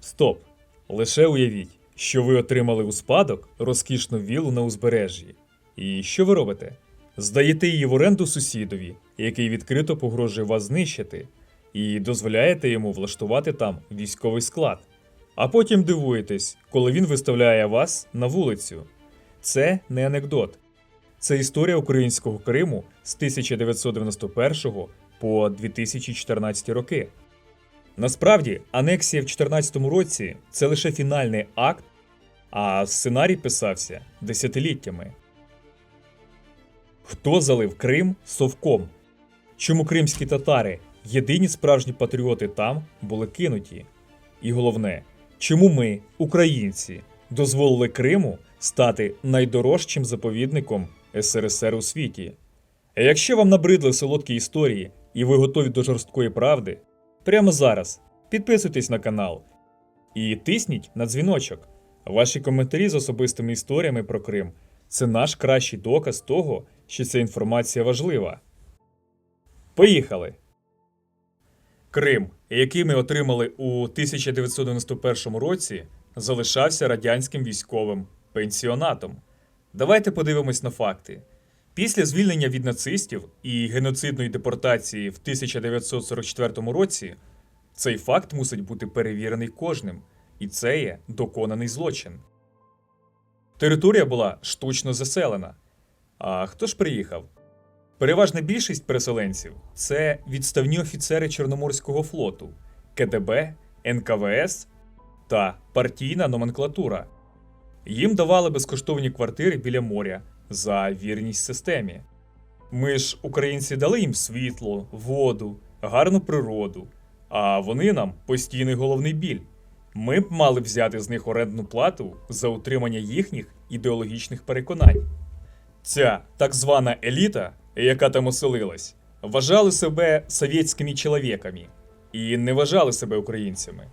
Стоп! Лише уявіть, що ви отримали у спадок розкішну вілу на узбережжі. І що ви робите? Здаєте її в оренду сусідові, який відкрито погрожує вас знищити, і дозволяєте йому влаштувати там військовий склад. А потім дивуєтесь, коли він виставляє вас на вулицю. Це не анекдот. Це історія українського Криму з 1991 по 2014 роки. Насправді, анексія в 2014 році це лише фінальний акт, а сценарій писався десятиліттями. Хто залив Крим совком? Чому кримські татари, єдині справжні патріоти там, були кинуті? І головне, чому ми, українці, дозволили Криму стати найдорожчим заповідником СРСР у світі? А якщо вам набридли солодкі історії і ви готові до жорсткої правди, прямо зараз підписуйтесь на канал і тисніть на дзвіночок. Ваші коментарі з особистими історіями про Крим це наш кращий доказ того, що ця інформація важлива. Поїхали! Крим, який ми отримали у 1991 році, залишався радянським військовим пенсіонатом. Давайте подивимось на факти. Після звільнення від нацистів і геноцидної депортації в 1944 році цей факт мусить бути перевірений кожним, і це є доконаний злочин. Територія була штучно заселена. А хто ж приїхав? Переважна більшість переселенців це відставні офіцери Чорноморського флоту, КДБ, НКВС та партійна номенклатура. Їм давали безкоштовні квартири біля моря за вірність системі. Ми ж, українці, дали їм світло, воду, гарну природу, а вони нам постійний головний біль. Ми б мали взяти з них орендну плату за утримання їхніх ідеологічних переконань. Ця так звана еліта, яка там оселилась, вважали себе совєтськими чоловіками і не вважали себе українцями.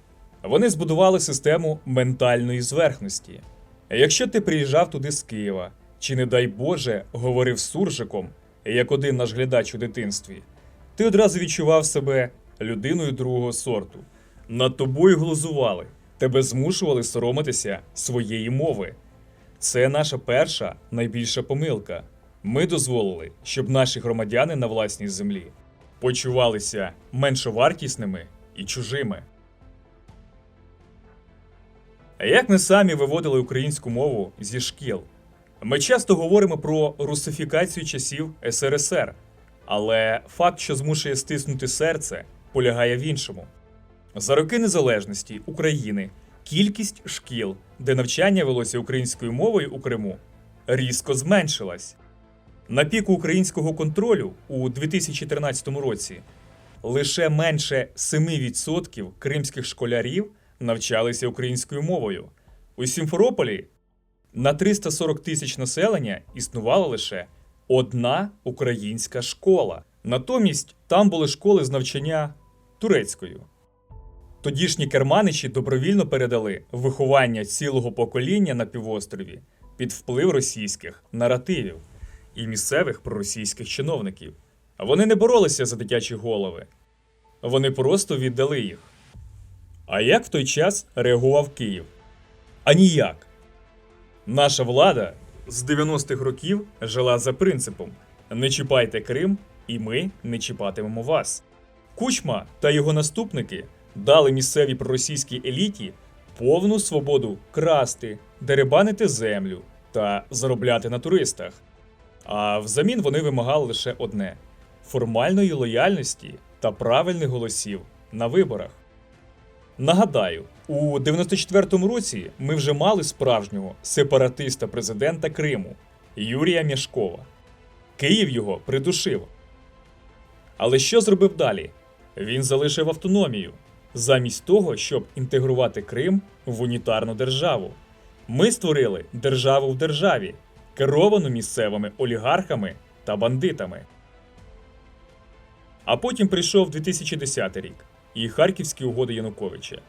Вони збудували систему ментальної зверхності. Якщо ти приїжджав туди з Києва, чи, не дай Боже, говорив суржиком, як один наш глядач у дитинстві, ти одразу відчував себе людиною другого сорту. Над тобою глузували, тебе змушували соромитися своєї мови. Це наша перша найбільша помилка. Ми дозволили, щоб наші громадяни на власній землі почувалися меншовартісними і чужими. Як ми самі виводили українську мову зі шкіл? Ми часто говоримо про русифікацію часів СРСР, але факт, що змушує стиснути серце, полягає в іншому. За роки незалежності України кількість шкіл, де навчання велося українською мовою у Криму, різко зменшилась. На піку українського контролю у 2013 році лише менше 7% кримських школярів навчалися українською мовою. У Сімферополі на 340 тисяч населення існувала лише одна українська школа. Натомість там були школи з навчання турецькою. Тодішні керманичі добровільно передали виховання цілого покоління на півострові під вплив російських наративів і місцевих проросійських чиновників. Вони не боролися за дитячі голови, вони просто віддали їх. А як в той час реагував Київ? А ніяк. Наша влада з 90-х років жила за принципом: не чіпайте Крим, і ми не чіпатимемо вас. Кучма та його наступники дали місцевій проросійській еліті повну свободу красти, деребанити землю та заробляти на туристах. А взамін вони вимагали лише одне формальної лояльності та правильних голосів на виборах. Нагадаю, у 94-му році ми вже мали справжнього сепаратиста президента Криму Юрія Мішкова. Київ його придушив. Але що зробив далі? Він залишив автономію замість того, щоб інтегрувати Крим в унітарну державу. Ми створили державу в державі, керовану місцевими олігархами та бандитами. А потім прийшов 2010 рік і Харківські угоди Януковича.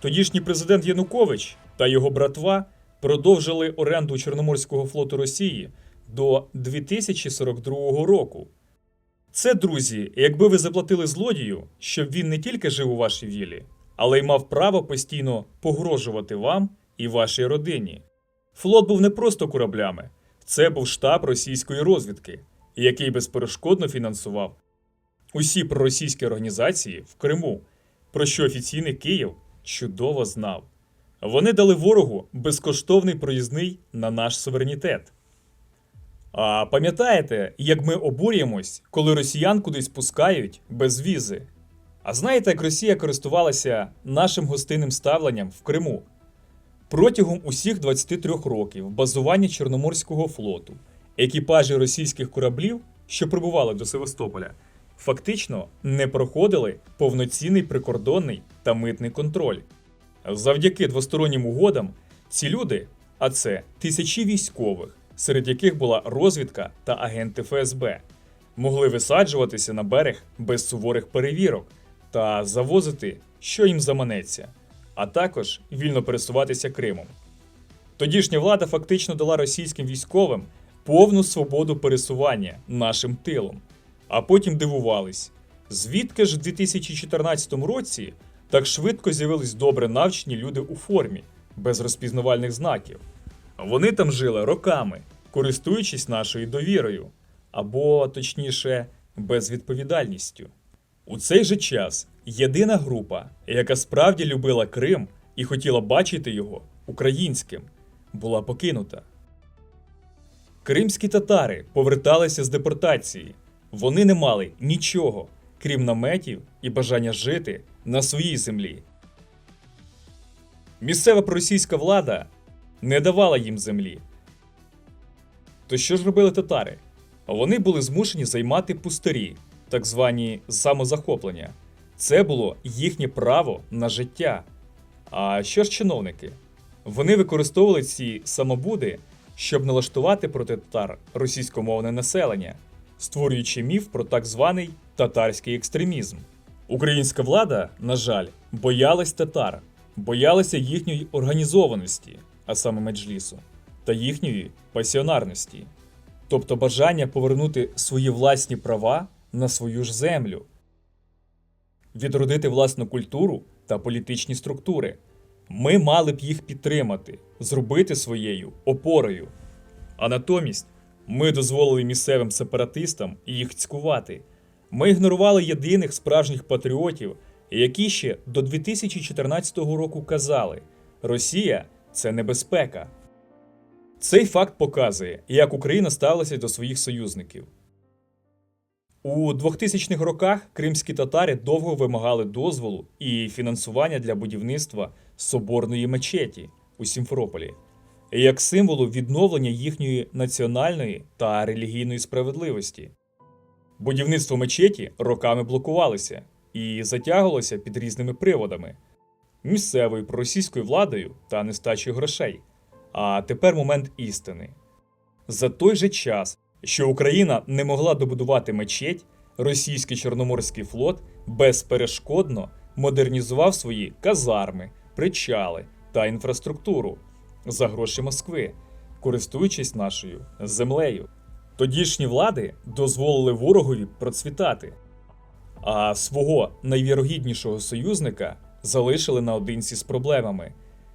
Тодішній президент Янукович та його братва продовжили оренду Чорноморського флоту Росії до 2042 року. Це, друзі, якби ви заплатили злодію, щоб він не тільки жив у вашій вілі, але й мав право постійно погрожувати вам і вашій родині. Флот був не просто кораблями, це був штаб російської розвідки, який безперешкодно фінансував усі проросійські організації в Криму, про що офіційний Київ чудово знав. Вони дали ворогу безкоштовний проїзний на наш суверенітет. А пам'ятаєте, як ми обурюємось, коли росіян кудись пускають без візи? А знаєте, як Росія користувалася нашим гостинним ставленням в Криму? Протягом усіх 23 років базування Чорноморського флоту екіпажі російських кораблів, що прибували до Севастополя, фактично не проходили повноцінний прикордонний та митний контроль. Завдяки двостороннім угодам ці люди, а це тисячі військових, серед яких була розвідка та агенти ФСБ, могли висаджуватися на берег без суворих перевірок та завозити, що їм заманеться, а також вільно пересуватися Кримом. Тодішня влада фактично дала російським військовим повну свободу пересування нашим тилом, а потім дивувались, звідки ж в 2014 році так швидко з'явились добре навчені люди у формі, без розпізнавальних знаків. Вони там жили роками, користуючись нашою довірою, або, точніше, безвідповідальністю. У цей же час єдина група, яка справді любила Крим і хотіла бачити його українським, була покинута. Кримські татари поверталися з депортації. Вони не мали нічого, крім наметів і бажання жити на своїй землі. Місцева проросійська влада не давала їм землі. То що ж робили татари? Вони були змушені займати пустирі, так звані самозахоплення. Це було їхнє право на життя. А що ж чиновники? Вони використовували ці самобуди, щоб налаштувати проти татар російськомовне населення, створюючи міф про так званий татарський екстремізм. Українська влада, на жаль, боялась татар, боялася їхньої організованості, а саме меджлісу, та їхньої пасіонарності, тобто бажання повернути свої власні права на свою ж землю, відродити власну культуру та політичні структури. Ми мали б їх підтримати, зробити своєю опорою. А натомість ми дозволили місцевим сепаратистам їх цькувати. Ми ігнорували єдиних справжніх патріотів, які ще до 2014 року казали: Росія це небезпека. Цей факт показує, як Україна ставилася до своїх союзників. У 2000-х роках кримські татари довго вимагали дозволу і фінансування для будівництва соборної мечеті у Сімферополі, як символу відновлення їхньої національної та релігійної справедливості. Будівництво мечеті роками блокувалося і затягувалося під різними приводами місцевою проросійською владою та нестачею грошей. А тепер момент істини. За той же час, що Україна не могла добудувати мечеть, російський Чорноморський флот безперешкодно модернізував свої казарми, причали та інфраструктуру за гроші Москви, користуючись нашою землею. Тодішні влади дозволили ворогові процвітати, а свого найвірогіднішого союзника залишили наодинці з проблемами.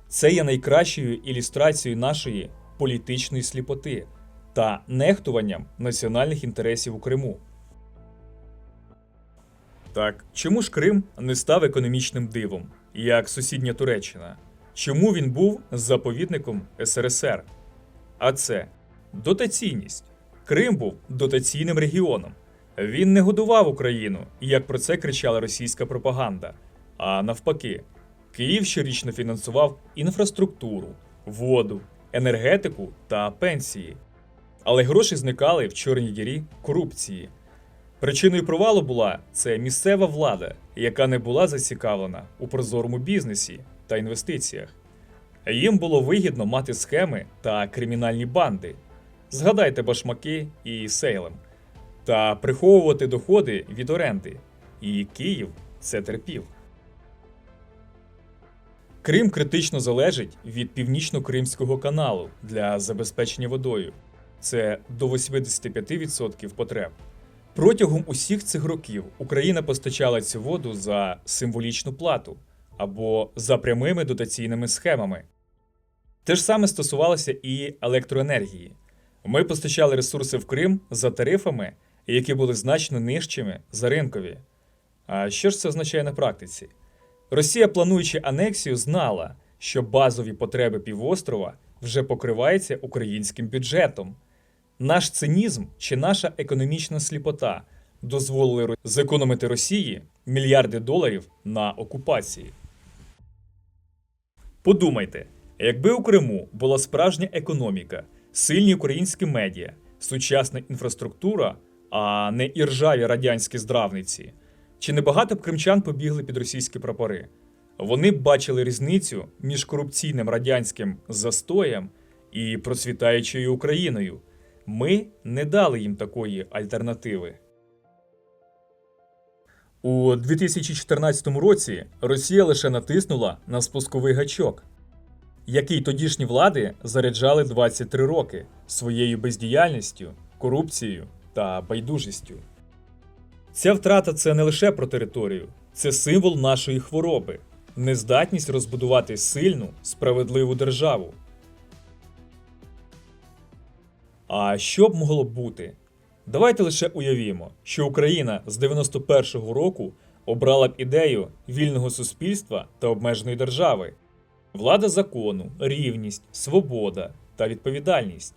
Це є найкращою ілюстрацією нашої політичної сліпоти та нехтуванням національних інтересів у Криму. Так, чому ж Крим не став економічним дивом, як сусідня Туреччина? Чому він був заповідником СРСР? А це дотаційність. Крим був дотаційним регіоном. Він не годував Україну, як про це кричала російська пропаганда. А навпаки, Київ щорічно фінансував інфраструктуру, воду, енергетику та пенсії. Але гроші зникали в чорній дірі корупції. Причиною провалу була це місцева влада, яка не була зацікавлена у прозорому бізнесі та інвестиціях. Їм було вигідно мати схеми та кримінальні банди. Згадайте башмаки і сейлем, та приховувати доходи від оренди. І Київ це терпів. Крим критично залежить від північно-кримського каналу для забезпечення водою. Це до 85% потреб. Протягом усіх цих років Україна постачала цю воду за символічну плату або за прямими дотаційними схемами. Те ж саме стосувалося і електроенергії. Ми постачали ресурси в Крим за тарифами, які були значно нижчими за ринкові. А що ж це означає на практиці? Росія, плануючи анексію, знала, що базові потреби півострова вже покриваються українським бюджетом. Наш цинізм чи наша економічна сліпота дозволили зекономити Росії мільярди доларів на окупації. Подумайте, якби у Криму була справжня економіка, сильні українські медіа, сучасна інфраструктура, а не іржаві радянські здравниці, чи не багато б кримчан побігли під російські прапори? Вони б бачили різницю між корупційним радянським застоєм і процвітаючою Україною. Ми не дали їм такої альтернативи. У 2014 році Росія лише натиснула на спусковий гачок, який тодішні влади заряджали 23 роки своєю бездіяльністю, корупцією та байдужістю. Ця втрата це не лише про територію, це символ нашої хвороби, нездатність розбудувати сильну, справедливу державу. А що б могло бути? Давайте лише уявімо, що Україна з 91-го року обрала б ідею вільного суспільства та обмеженої держави, влада закону, рівність, свобода та відповідальність,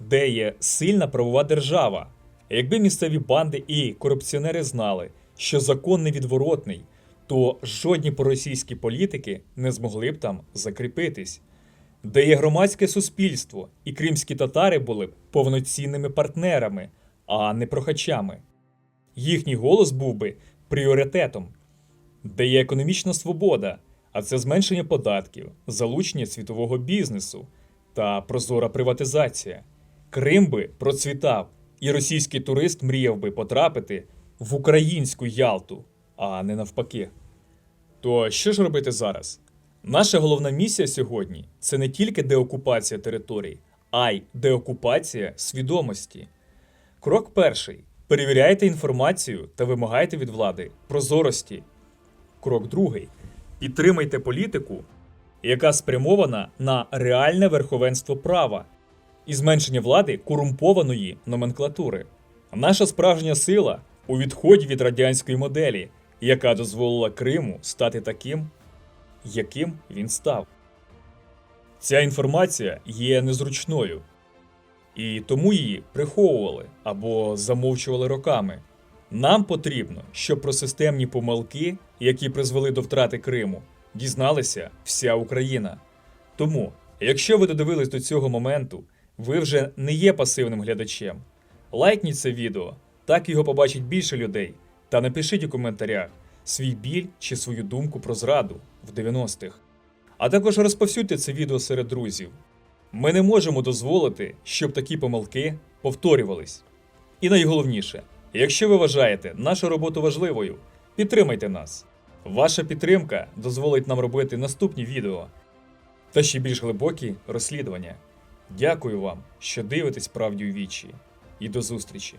де є сильна правова держава. Якби місцеві банди і корупціонери знали, що закон невідворотний, то жодні проросійські політики не змогли б там закріпитись. Де є громадське суспільство, і кримські татари були б повноцінними партнерами, а не прохачами. Їхній голос був би пріоритетом, де є економічна свобода, а це зменшення податків, залучення світового бізнесу та прозора приватизація. Крим би процвітав, і російський турист мріяв би потрапити в українську Ялту, а не навпаки. То що ж робити зараз? Наша головна місія сьогодні це не тільки деокупація територій, а й деокупація свідомості. Крок перший: перевіряйте інформацію та вимагайте від влади прозорості. Крок другий: підтримайте політику, яка спрямована на реальне верховенство права і зменшення влади корумпованої номенклатури. Наша справжня сила у відході від радянської моделі, яка дозволила Криму стати таким, яким він став. Ця інформація є незручною, і тому її приховували або замовчували роками. Нам потрібно, щоб про системні помилки, які призвели до втрати Криму, дізналася вся Україна. Тому, якщо ви додивились до цього моменту, ви вже не є пасивним глядачем. Лайкніть це відео, так його побачить більше людей, та напишіть у коментарях свій біль чи свою думку про зраду в 90-х. А також розповсюдьте це відео серед друзів. Ми не можемо дозволити, щоб такі помилки повторювались. І найголовніше, якщо ви вважаєте нашу роботу важливою, підтримайте нас. Ваша підтримка дозволить нам робити наступні відео та ще більш глибокі розслідування. Дякую вам, що дивитесь правді у вічі, і до зустрічі!